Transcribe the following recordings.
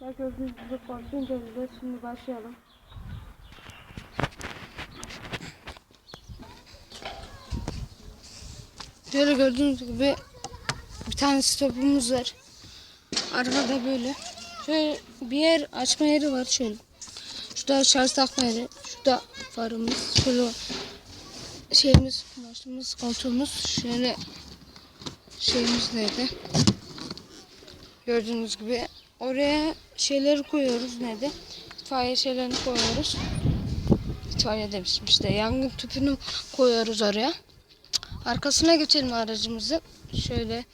Gördüğünüz gibi Fortune göreceğiz. Şimdi başlayalım. Şöyle gördüğünüz gibi bir tane stopumuz var. Arkada böyle. Şöyle bir yer açma yeri var şöyle. Şurada şarj takma yeri. Şurada farımız. Şöyle şeyimiz, başımız, koltuğumuz. Şöyle şeyimiz nerede? Gördüğünüz gibi oraya şeyleri koyuyoruz nerede? İtfaiye şeylerini koyuyoruz. İtfaiye demişim işte yangın tüpünü koyuyoruz oraya. Arkasına geçelim aracımızı. Şöyle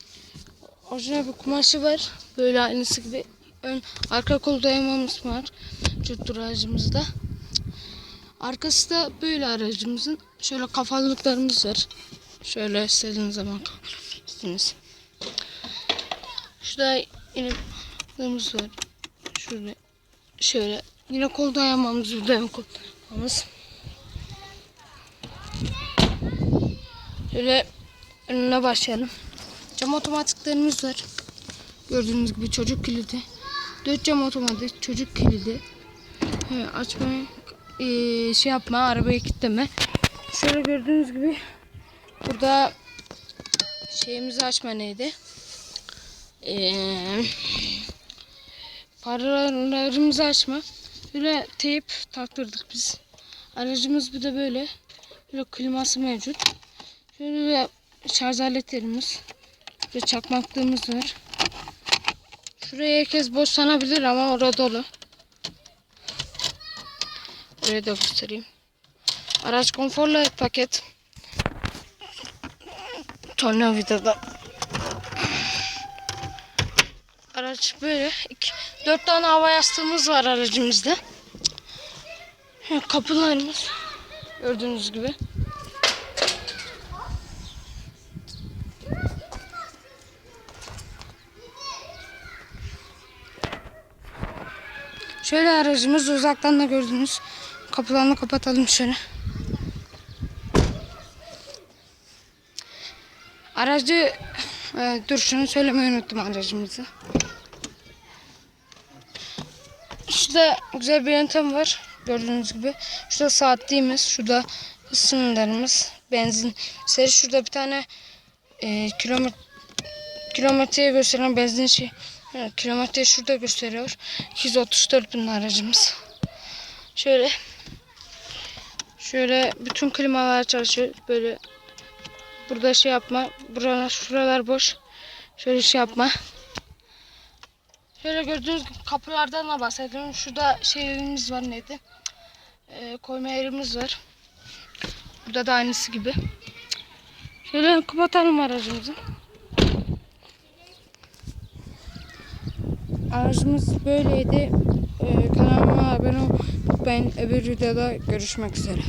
orijinal bir kumaşı var. Böyle aynısı gibi. Ön arka kol dayamamız var. Cüttür aracımızda. Arkası da böyle aracımızın. Şöyle kafalıklarımız var. Şöyle istediğiniz zaman kapatabilirsiniz. Şurada yine kollarımız var. Şöyle şöyle yine kol dayamamız burada yok kollarımız. Şöyle önüne başlayalım. Cam otomatiklerimiz var. Gördüğünüz gibi çocuk kilidi. Dört cam otomatik çocuk kilidi. He, açma, eee, şey yapma, arabayı kilitleme. Şöyle gördüğünüz gibi burada şeyimizi açma neydi? Eee paralarımızı açma. Böyle teyp taktırdık biz. Aracımız bir de böyle. Böyle kliması mevcut. Şöyle şarj aletlerimiz. Ve çakmaklığımız var. Şuraya herkes boş sanabilir ama orada dolu. Buraya da göstereyim. Araç konforlu paket. Tornavidada. Araç böyle. İki, dört tane hava yastığımız var aracımızda. Kapılarımız. Gördüğünüz gibi. Şöyle aracımız uzaktan da gördünüz. Kapılarını kapatalım şöyle. Aracı e, dur şunu söylemeyi unuttum aracımızı. Şurada güzel bir yöntem var. Gördüğünüz gibi. Şurada saatliğimiz, şurada sınırlarımız, benzin seri. Şurada bir tane e, kilometre kilometreye gösteren benzin şey Evet, kilometre şurada gösteriyor. 234 bin aracımız. Şöyle şöyle bütün klimalar çalışıyor. Böyle burada şey yapma. Buralar şuralar boş. Şöyle şey yapma. Şöyle gördüğünüz kapılardan da bahsediyorum. Şurada şeyimiz var neydi? Ee, koyma yerimiz var. Burada da aynısı gibi. Şöyle kapatalım aracımızı. Aracımız böyleydi. Ee, kanalıma abone olmayı unutmayın. Öbür videoda görüşmek üzere.